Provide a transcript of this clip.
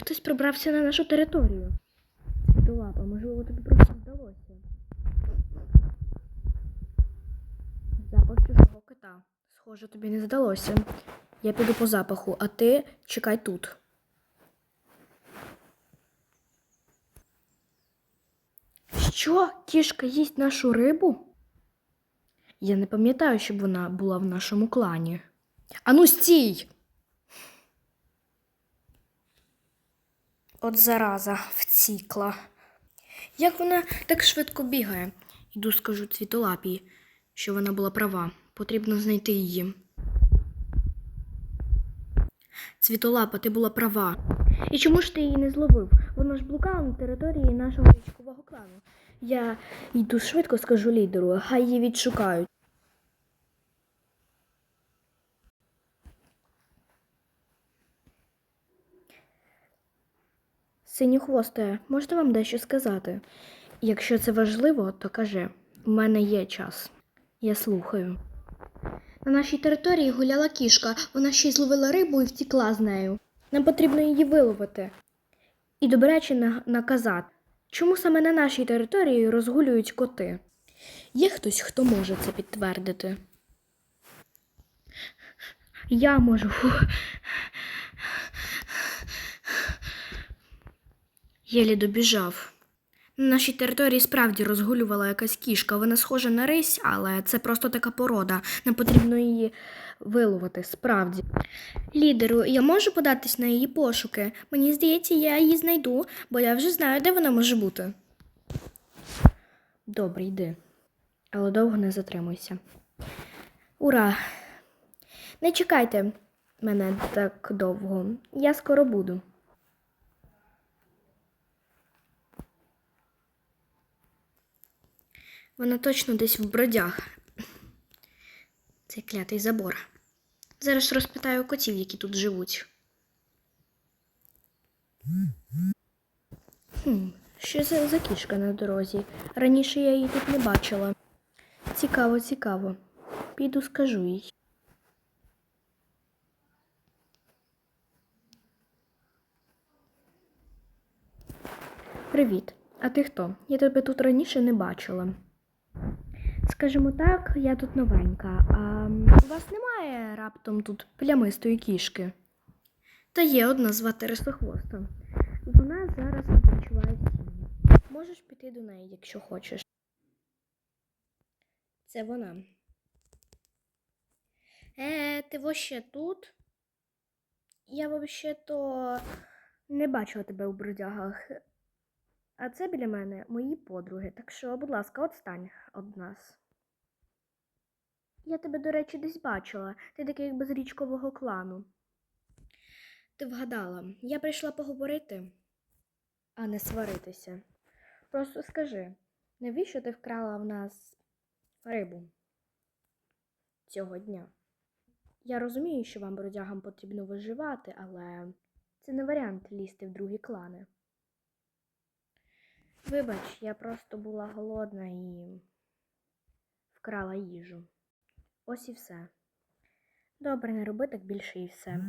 хтось пробрався на нашу територію. Світолапа, можливо, тобі просто здалося. Запах чужого кота. Схоже, тобі не здалося. Я піду по запаху, а ти чекай тут. Що? Кішка їсть нашу рибу? Я не пам'ятаю, щоб вона була в нашому клані. Ану, стій! От зараза вцікла. Як вона так швидко бігає? Іду скажу цвітолапі, що вона була права. Потрібно знайти її. Цвітолапа, ти була права. І чому ж ти її не зловив? Вона ж блукала на території нашого річкового клану. Я йду швидко скажу лідеру, хай її відшукають. Синьохвосте, можна вам дещо сказати? Якщо це важливо, то кажи. У мене є час. Я слухаю. На нашій території гуляла кішка, вона ще й зловила рибу і втікла з нею. Нам потрібно її виловити. І добряче наказати, чому саме на нашій території розгулюють коти. Є хтось, хто може це підтвердити? Я можу. Єлі добіжав. На нашій території справді розгулювала якась кішка. Вона схожа на рись, але це просто така порода. Нам потрібно її виловити, справді. Лідеру, я можу податись на її пошуки. Мені здається, я її знайду, бо я вже знаю, де вона може бути. Добре, йди. Але довго не затримуйся. Ура! Не чекайте мене так довго. Я скоро буду. Вона точно десь в бродях. Цей клятий забор. Зараз розпитаю котів, які тут живуть. Хм, що це за кішка на дорозі? Раніше я її тут не бачила. Цікаво, цікаво. Піду скажу їй. Привіт. А ти хто? Я тебе тут раніше не бачила. Скажімо так, я тут новенька. А у вас немає раптом тут плямистої кішки? Та є одна звати Рисохвоста. Вона зараз відпочиває сім'ї. Можеш піти до неї, якщо хочеш. Це вона. Е, ти вообще тут? Я взагалі-то не бачила тебе у бродягах. А це біля мене мої подруги, так що, будь ласка, отстань від нас. Я тебе, до речі, десь бачила. Ти такий якби з річкового клану. Ти вгадала, я прийшла поговорити, а не сваритися. Просто скажи, навіщо ти вкрала в нас рибу цього дня? Я розумію, що вам, бродягам, потрібно виживати, але це не варіант лізти в другі клани. Вибач, я просто була голодна і вкрала їжу. Ось і все. Добре, не роби так більше і все.